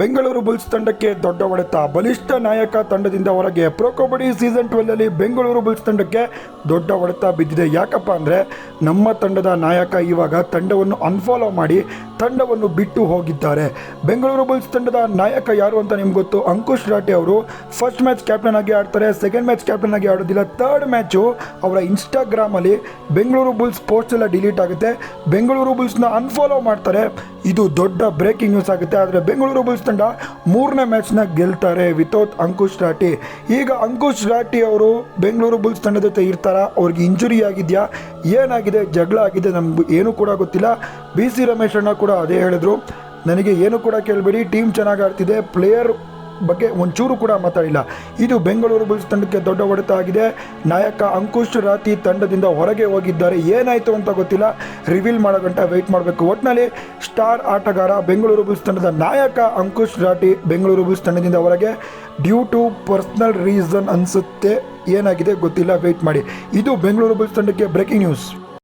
Bengaluru bulls ತಂಡಕ್ಕೆ ದೊಡ್ಡ ಹೊಡೆತ. ಬಲಿಷ್ಠ ನಾಯಕ ತಂಡದಿಂದ ಹೊರಗೆ ಪ್ರೊ ಕಬಡ್ಡಿ ಸೀಸನ್ ಟ್ವೆಲ್ಲಲ್ಲಿ ಬೆಂಗಳೂರು ಬುಲ್ಸ್ ತಂಡಕ್ಕೆ ದೊಡ್ಡ ಹೊಡೆತ ಬಿದ್ದಿದೆ. ಯಾಕಪ್ಪ ಅಂದರೆ ನಮ್ಮ ತಂಡದ ನಾಯಕ ಇವಾಗ ತಂಡವನ್ನು ಅನ್ಫಾಲೋ ಮಾಡಿ ತಂಡವನ್ನು ಬಿಟ್ಟು ಹೋಗಿದ್ದಾರೆ. ಬೆಂಗಳೂರು ಬುಲ್ಸ್ ತಂಡದ ನಾಯಕ ಯಾರು ಅಂತ ನಿಮ್ಗೆ ಗೊತ್ತು? ಅಂಕುಶ್ ರಾಠಿ ಅವರು ಫಸ್ಟ್ ಮ್ಯಾಚ್ ಕ್ಯಾಪ್ಟನ್ ಆಗಿ ಆಡ್ತಾರೆ ಸೆಕೆಂಡ್ ಮ್ಯಾಚ್ ಕ್ಯಾಪ್ಟನ್ ಆಗಿ ಆಡೋದಿಲ್ಲ. ಥರ್ಡ್ ಮ್ಯಾಚು ಅವರ ಇನ್ಸ್ಟಾಗ್ರಾಮಲ್ಲಿ ಬೆಂಗಳೂರು ಬುಲ್ಸ್ ಪೋಸ್ಟ್ ಎಲ್ಲ ಡಿಲೀಟ್ ಆಗುತ್ತೆ. ಬೆಂಗಳೂರು ಬುಲ್ಸ್ನ ಅನ್ಫಾಲೋ ಮಾಡ್ತಾರೆ. ಇದು ದೊಡ್ಡ ಬ್ರೇಕಿಂಗ್ ನ್ಯೂಸ್ ಆಗುತ್ತೆ. ಆದರೆ ಬೆಂಗಳೂರು ಬುಲ್ಸ್ ತಂಡ ಮೂರನೇ ಮ್ಯಾಚ್ನ ಗೆಲ್ತಾರೆ ವಿತೌಟ್ ಅಂಕುಶ್ ರಾಠಿ. ಈಗ ಅಂಕುಶ್ ರಾಠಿ ಅವರು ಬೆಂಗಳೂರು ಬುಲ್ಸ್ ತಂಡದ ಜೊತೆ ಇರ್ತಾರ? ಅವ್ರಿಗೆ ಇಂಜುರಿ ಆಗಿದೆಯಾ? ಏನಾಗಿದೆ? ಜಗಳ ಆಗಿದೆ? ನಮ್ಗೆ ಏನೂ ಕೂಡ ಗೊತ್ತಿಲ್ಲ. ಬಿ ಸಿ ರಮೇಶ್ ಅಣ್ಣ ಕೂಡ ಅದೇ ಹೇಳಿದ್ರು. ನನಗೆ ಏನು ಕೂಡ ಕೇಳಬೇಡಿ. ಟೀಮ್ ಚೆನ್ನಾಗಿ ಆಡ್ತಿದೆ. ಪ್ಲೇಯರ್ ಬಗ್ಗೆ ಒಂಚೂರು ಕೂಡ ಮಾತಾಡಿಲ್ಲ. ಇದು ಬೆಂಗಳೂರು ಬುಲ್ಸ್ ತಂಡಕ್ಕೆ ದೊಡ್ಡ ಹೊಡೆತ ಆಗಿದೆ. ನಾಯಕ ಅಂಕುಶ್ ರಾತಿ ತಂಡದಿಂದ ಹೊರಗೆ ಹೋಗಿದ್ದಾರೆ. ಏನಾಯಿತು ಅಂತ ಗೊತ್ತಿಲ್ಲ. ರಿವೀಲ್ ಮಾಡೋ ಗಂಟ ವೆಯ್ಟ್ ಮಾಡಬೇಕು. ಒಟ್ಟಿನಲ್ಲಿ ಸ್ಟಾರ್ ಆಟಗಾರ ಬೆಂಗಳೂರು ಬುಲ್ಸ್ ತಂಡದ ನಾಯಕ ಅಂಕುಶ್ ರಾಟಿ ಬೆಂಗಳೂರು ಬುಲ್ಸ್ ತಂಡದಿಂದ ಹೊರಗೆ. ಡ್ಯೂ ಟು ಪರ್ಸ್ನಲ್ ರೀಸನ್ ಅನಿಸುತ್ತೆ. ಏನಾಗಿದೆ ಗೊತ್ತಿಲ್ಲ. ವೆಯ್ಟ್ ಮಾಡಿ. ಇದು ಬೆಂಗಳೂರು ಬುಲ್ಸ್ ತಂಡಕ್ಕೆ ಬ್ರೇಕಿಂಗ್ ನ್ಯೂಸ್